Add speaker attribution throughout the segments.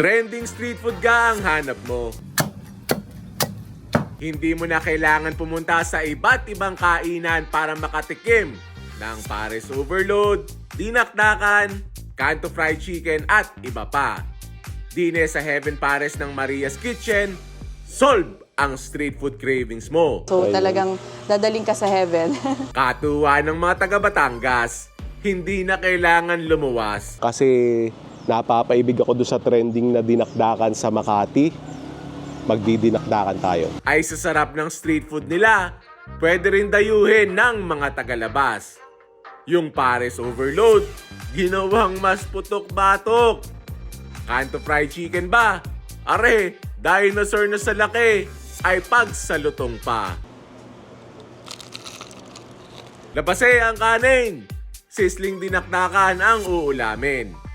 Speaker 1: Trending street food ka ang hanap mo. Hindi mo na kailangan pumunta sa iba't ibang kainan para makatikim ng Pares Overload, Dinakdakan, Kanto Fried Chicken at iba pa. Dine sa Heaven Pares ng Maria's Kitchen, solve ang street food cravings mo.
Speaker 2: So talagang dadaling ka sa heaven.
Speaker 1: Katuwa ng mga taga Batangas, hindi na kailangan lumuwas.
Speaker 3: Kasi napapaibig ako doon sa trending na dinakdakan sa Makati. Magdidinakdakan tayo.
Speaker 1: Ay sa sarap ng street food nila, pwede rin dayuhin ng mga tagalabas. Yung Pares Overload, ginawang mas putok-batok. Kanto fried chicken ba? Are, dinosaur na sa laki, ay pagsalutong pa. Labase ang kanin. Sisling dinakdakan ang uulamin.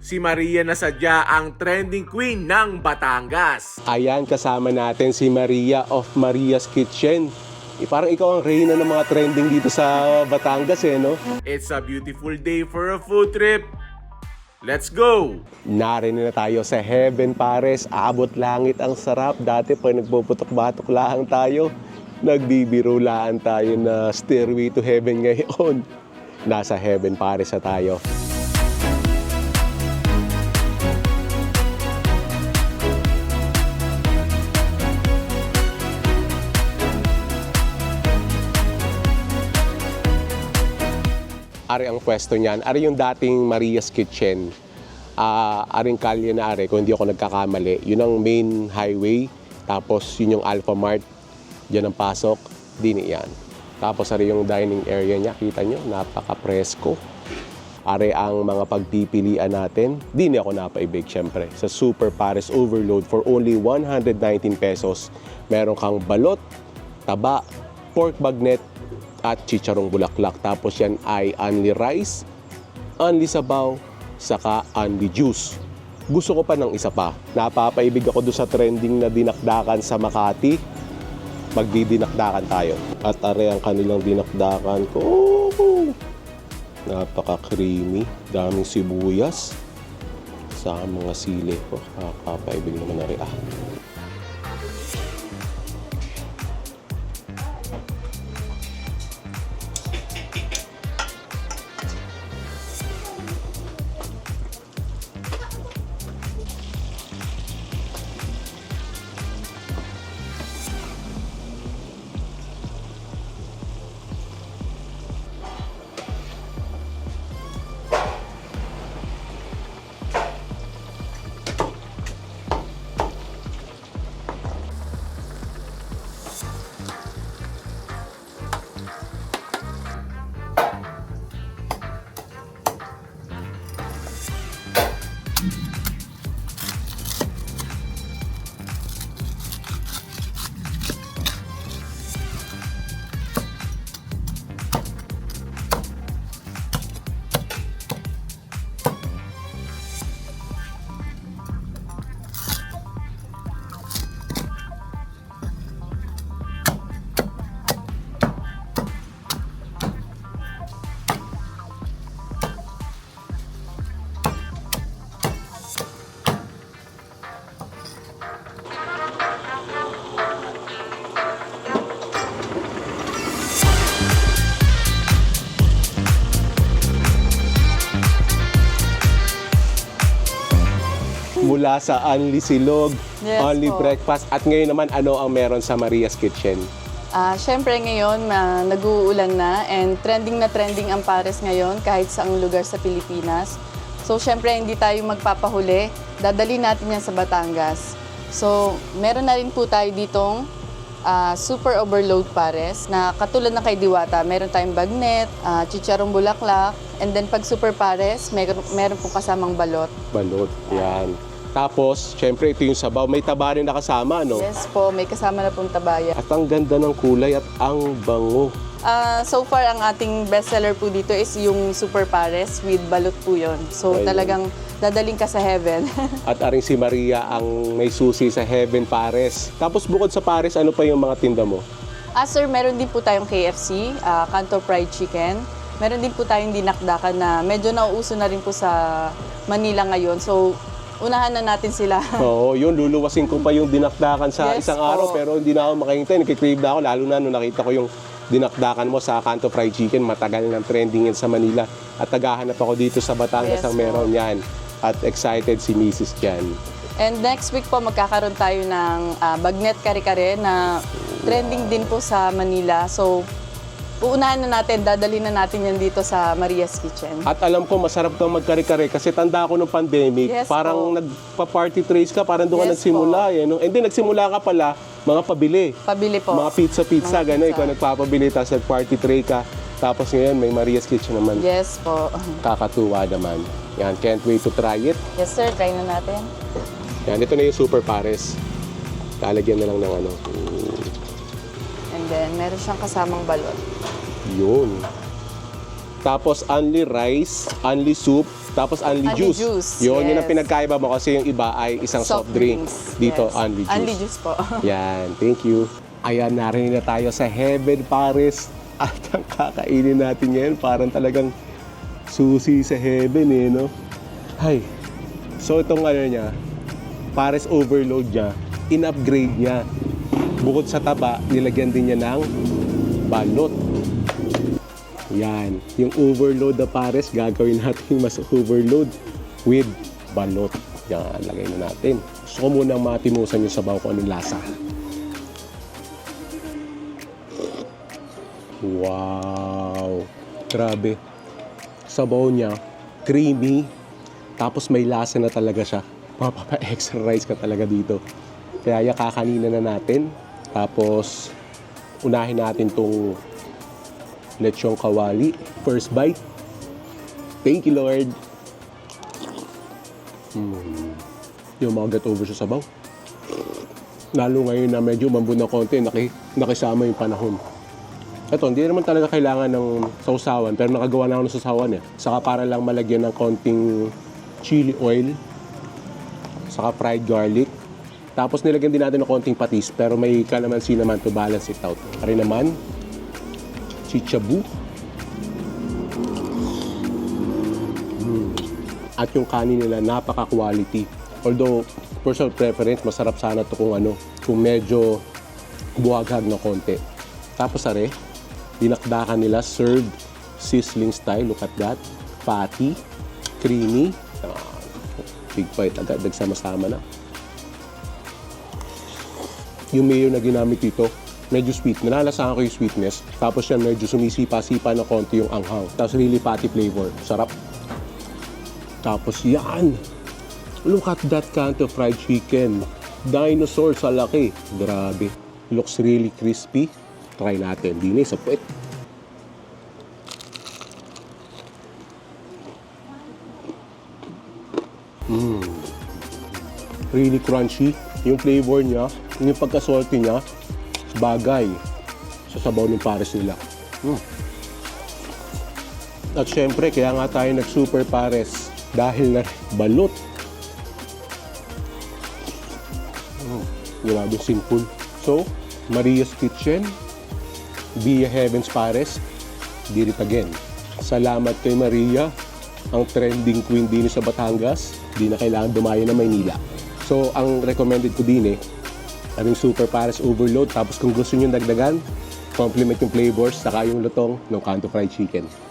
Speaker 1: Si Maria na sadya ang trending queen ng Batangas.
Speaker 3: Ayan, kasama natin si Maria of Maria's Kitchen. Eh, parang ikaw ang reyna ng mga trending dito sa Batangas eh, no?
Speaker 1: It's a beautiful day for a food trip. Let's go!
Speaker 3: Narinig na tayo sa Heaven Pares. Abot langit ang sarap. Dati pag nagpuputok-batok lang tayo, nagbibiro lang tayo na stairway to heaven ngayon. Nasa Heaven Pares na tayo. Ari ang pwesto niyan. Ari yung dating Maria's Kitchen. Ah, aring kalye na ari, kung hindi ako nagkakamali. Yun ang main highway. Tapos yun yung Alpha Mart. Diyan ang pasok. Dini yan. Tapos ari yung dining area niya. Kita nyo, napaka-presko. Ari ang mga pagpipilian natin. Dini ako napaibig syempre. Sa Super Paris Overload for only 119 pesos. Meron kang balot, taba, pork bagnet, at chicharong bulaklak. Tapos yan ay only rice, only sabaw, saka only juice. Gusto ko pa ng isa pa. Napapaibig ako doon sa trending na dinakdakan sa Makati. Magdidinakdakan tayo. At are ang kanilang dinakdakan ko. Napaka-creamy. Daming sibuyas. Sa mga sili ko. Nakapaibig naman na rin. Ah. Mula sa Only Silog,
Speaker 2: Yes
Speaker 3: Only
Speaker 2: po.
Speaker 3: Breakfast. At ngayon naman, ano ang meron sa Maria's Kitchen?
Speaker 2: Ah, Siyempre ngayon, ma- nag-uulan na and trending na trending ang pares ngayon kahit saang lugar sa Pilipinas. So siyempre hindi tayo magpapahuli, dadali natin yan sa Batangas. So meron na rin po tayo ditong ah, super overload pares na katulad ng kay Diwata, meron tayong bagnet, uh, chicharong bulaklak, and then pag super pares, meron, meron po kasamang balot.
Speaker 3: Balot. Yan. Tapos, syempre, ito yung sabaw. May taba rin nakasama, no?
Speaker 2: Yes po, may kasama na pong tabaya.
Speaker 3: At ang ganda ng kulay at ang bango.
Speaker 2: Ah, so far, ang ating bestseller po dito is yung Super Pares with balot po yun. So
Speaker 3: Ayun.
Speaker 2: talagang dadaling ka sa heaven.
Speaker 3: At aring si Maria ang may susi sa Heaven Pares. Tapos bukod sa Pares, ano pa yung mga tinda mo?
Speaker 2: ah sir, meron din po tayong KFC, ah, Kanto Fried Chicken. Meron din po tayong dinakdakan na medyo nauuso na rin po sa Manila ngayon. So unahan na natin sila.
Speaker 3: Oo, yun, luluwasin ko pa yung dinakdakan sa
Speaker 2: Yes
Speaker 3: isang
Speaker 2: po.
Speaker 3: araw pero hindi na ako makahintay. Nagkikrave na ako, lalo na nung nakita ko yung dinakdakan mo sa Kanto Fried Chicken. Matagal nang trending yan sa Manila. At tagahanap ako dito sa Batangas
Speaker 2: Yes
Speaker 3: ang
Speaker 2: po.
Speaker 3: meron yan. At excited si Mrs. Jan.
Speaker 2: And next week po, magkakaroon tayo ng ah, bagnet kare-kare na trending din po sa Manila. So, uunahan na natin, dadalhin na natin yan dito sa Maria's Kitchen.
Speaker 3: At alam ko, masarap kang magkare-kare kasi tanda ko nung pandemic,
Speaker 2: Yes
Speaker 3: parang
Speaker 2: po.
Speaker 3: nagpa-party trace ka, parang doon ka
Speaker 2: Yes
Speaker 3: nagsimula. Eh, no? And then nagsimula ka pala, mga pabili.
Speaker 2: Pabili po.
Speaker 3: Mga pizza-pizza, gano'n. Ikaw nagpapabili, tapos nag-party tray ka. Tapos ngayon, may Maria's Kitchen naman.
Speaker 2: Yes po.
Speaker 3: Kakatuwa naman. Yan, can't wait to try it.
Speaker 2: Yes sir, try na natin.
Speaker 3: Yan, ito na yung super pares. Lalagyan na lang ng ano.
Speaker 2: Then, meron siyang kasamang balot.
Speaker 3: Yun. Tapos only rice, only soup, tapos only,
Speaker 2: Only
Speaker 3: juice.
Speaker 2: juice,
Speaker 3: Yun, yun ang
Speaker 2: yes.
Speaker 3: pinagkaiba mo kasi yung iba ay isang soft, drinks. Dito,
Speaker 2: Yes.
Speaker 3: only juice.
Speaker 2: Only juice po.
Speaker 3: Yan, thank you. Ayan, narinig na tayo sa Heaven Paris. At ang kakainin natin ngayon, parang talagang susi sa heaven eh, no? Hay. So itong ano niya, Paris overload niya, in-upgrade niya. Bukod sa taba, nilagyan din niya ng balot. Yan. Yung overload na Paris, gagawin natin mas overload with balot. Yan, lagay na natin. Gusto ko munang matimusan yung sabaw ko anong lasa. Wow! Grabe. Sabaw niya, creamy, tapos may lasa na talaga siya. Mapapa-extra rice ka talaga dito. Kaya kakakanina na natin. Tapos, unahin natin tong lechong kawali. First bite. Thank you, Lord. Mm. Yung mga get over sa sabaw. Lalo ngayon na medyo umambun ng konti, naki, nakisama yung panahon. Ito, hindi naman talaga kailangan ng sausawan, pero nakagawa na ako ng sausawan eh. Saka para lang malagyan ng konting chili oil, saka fried garlic. Tapos nilagyan din natin ng konting patis, pero may kalamansi naman to balance it out. Pare naman, chichabu. Mm. At yung kanin nila, napaka-quality. Although, personal preference, masarap sana to kung ano, kung medyo buhaghag na konti. Tapos are, dinakdakan nila, served sizzling style. Look at that. Fatty, creamy. Ah, big bite agad, nagsama-sama na. Yung mayo na ginamit dito, medyo sweet. Nalalasahan ko yung sweetness. Tapos yan, medyo sumisipa-sipa na konti yung anghang. Tapos really fatty flavor. Sarap. Tapos yan. Look at that canto fried chicken. Dinosaur sa laki. Grabe. Looks really crispy. Try natin. Dini sa puwet. Mm. Really crunchy. Yung flavor niya, yung pagka-salty niya, bagay sa sabaw ng pares nila. Mm. At syempre, kaya nga tayo nag-super pares dahil na balot. Mm, grabe simple. So, Maria's Kitchen, Via Heavens Pares, did it again. Salamat kay Maria, ang trending queen din sa Batangas. Di na kailangan dumayo na Maynila. So, ang recommended ko din eh, aming Super Pares Overload. Tapos kung gusto nyo dagdagan, compliment yung flavors, saka yung lutong ng Kanto Fried Chicken.